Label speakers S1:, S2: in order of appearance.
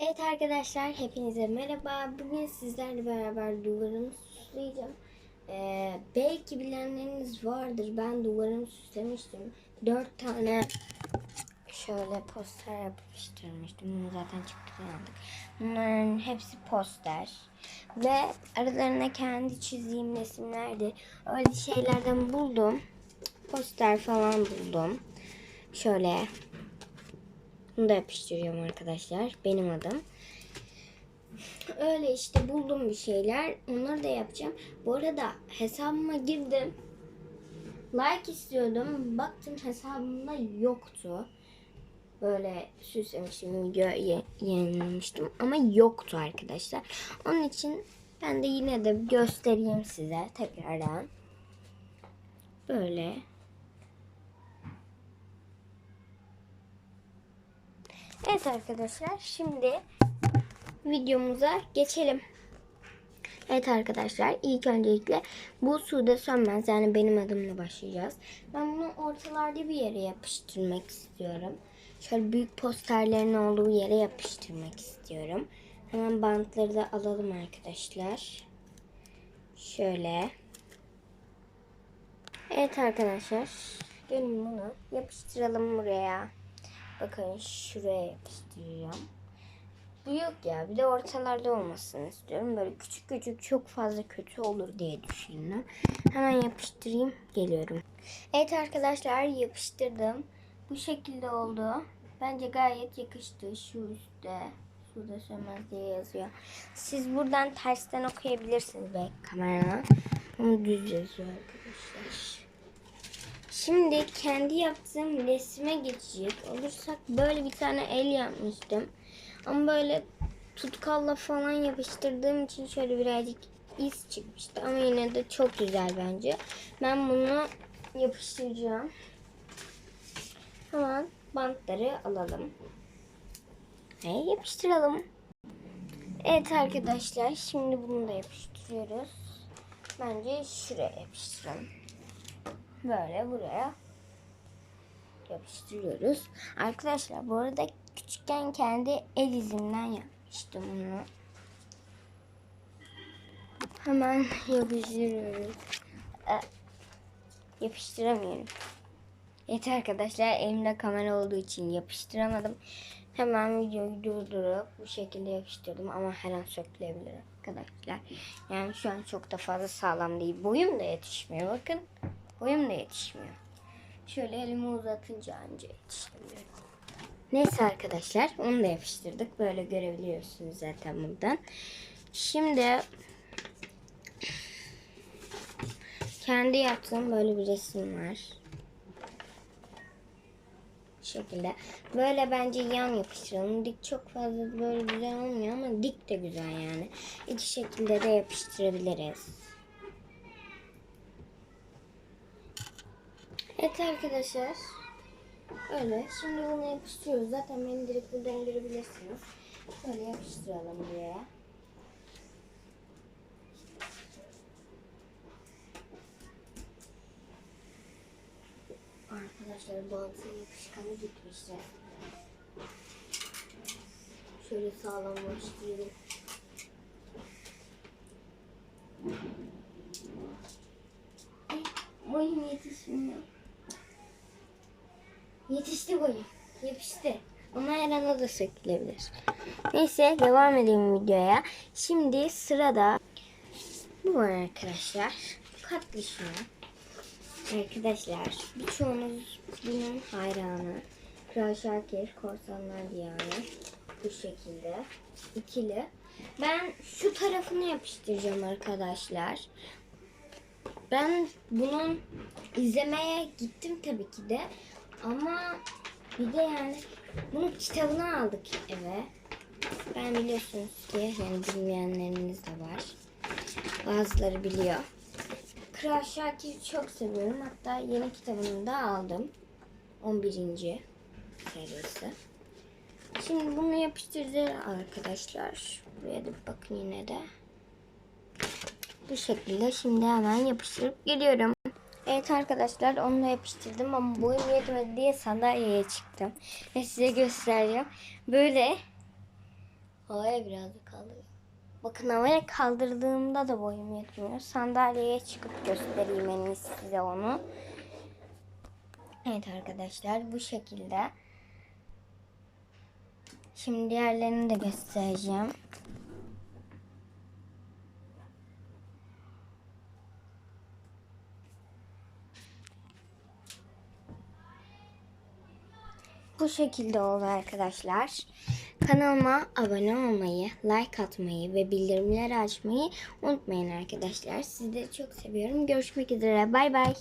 S1: Evet arkadaşlar hepinize merhaba. Bugün sizlerle beraber duvarımı süsleyeceğim. Ee, belki bilenleriniz vardır. Ben duvarımı süslemiştim. Dört tane şöyle poster yapıştırmıştım. Bunu zaten çıktıdan aldık. Bunların hepsi poster. Ve aralarına kendi çizdiğim resimlerdi. Öyle şeylerden buldum. Poster falan buldum. Şöyle bunu da yapıştırıyorum arkadaşlar. Benim adım. Öyle işte buldum bir şeyler. Onları da yapacağım. Bu arada hesabıma girdim. Like istiyordum. Baktım hesabımda yoktu. Böyle süslemiştim, video yayınlamıştım ama yoktu arkadaşlar. Onun için ben de yine de göstereyim size tekrardan. Böyle Evet arkadaşlar şimdi videomuza geçelim. Evet arkadaşlar ilk öncelikle bu Sude Sönmez yani benim adımla başlayacağız. Ben bunu ortalarda bir yere yapıştırmak istiyorum. Şöyle büyük posterlerin olduğu yere yapıştırmak istiyorum. Hemen bantları da alalım arkadaşlar. Şöyle. Evet arkadaşlar. Gelin bunu yapıştıralım buraya. Bakın şuraya yapıştıracağım. Bu yok ya. Bir de ortalarda olmasını istiyorum. Böyle küçük küçük çok fazla kötü olur diye düşündüm. Hemen yapıştırayım. Geliyorum. Evet arkadaşlar yapıştırdım. Bu şekilde oldu. Bence gayet yakıştı. Şu üstte. Şurada sönmez diye yazıyor. Siz buradan tersten okuyabilirsiniz belki kameradan. Ama düz yazıyor arkadaşlar. Şimdi kendi yaptığım resme geçecek olursak böyle bir tane el yapmıştım. Ama böyle tutkalla falan yapıştırdığım için şöyle birazcık iz çıkmıştı. Ama yine de çok güzel bence. Ben bunu yapıştıracağım. Hemen bantları alalım. Ve yapıştıralım. Evet arkadaşlar şimdi bunu da yapıştırıyoruz. Bence şuraya yapıştıralım böyle buraya yapıştırıyoruz. Arkadaşlar bu arada küçükken kendi el izimden yapmıştım bunu. Hemen yapıştırıyoruz. Ee, yapıştıramıyorum. Evet arkadaşlar elimde kamera olduğu için yapıştıramadım. Hemen videoyu durdurup bu şekilde yapıştırdım ama her an sökülebilir arkadaşlar. Yani şu an çok da fazla sağlam değil. Boyum da yetişmiyor bakın. Boyum da yetişmiyor. Şöyle elimi uzatınca anca yetiştiriyorum. Neyse arkadaşlar onu da yapıştırdık. Böyle görebiliyorsunuz zaten buradan. Şimdi kendi yaptığım böyle bir resim var. Bu şekilde. Böyle bence yan yapıştıralım. Dik çok fazla böyle güzel olmuyor ama dik de güzel yani. İki şekilde de yapıştırabiliriz. Evet arkadaşlar. Öyle. Şimdi bunu yapıştırıyoruz. Zaten beni direkt buradan görebilirsiniz. Şöyle yapıştıralım buraya. Arkadaşlar bantın yapışkanı gitmişler. Şöyle sağlamlaştıralım. Ay, boyum yetişmiyor. Yetişti boyum. Yapıştı. Ama her an o da sökülebilir. Neyse devam edelim videoya. Şimdi sırada bu var arkadaşlar. Katlı şunu. Arkadaşlar birçoğunuz bunun hayranı. Kral Şakir Korsanlar Diyarı. Bu şekilde. ikili. Ben şu tarafını yapıştıracağım arkadaşlar. Ben bunun izlemeye gittim tabii ki de. Ama bir de yani bunun kitabını aldık eve. Ben biliyorsunuz ki yani bilmeyenleriniz de var. Bazıları biliyor. Kral Şakir'i çok seviyorum. Hatta yeni kitabını da aldım. 11. serisi. Şimdi bunu yapıştıracağız arkadaşlar. Buraya da bakın yine de. Bu şekilde şimdi hemen yapıştırıp geliyorum. Evet arkadaşlar onu da yapıştırdım ama boyum yetmedi diye sandalyeye çıktım. Ve size göstereceğim. Böyle Havaya biraz da. Bakın havaya kaldırdığımda da boyum yetmiyor. Sandalyeye çıkıp göstereyim en size onu. Evet arkadaşlar bu şekilde. Şimdi diğerlerini de göstereceğim. Bu şekilde oldu arkadaşlar. Kanalıma abone olmayı, like atmayı ve bildirimleri açmayı unutmayın arkadaşlar. Sizleri çok seviyorum. Görüşmek üzere. Bay bay.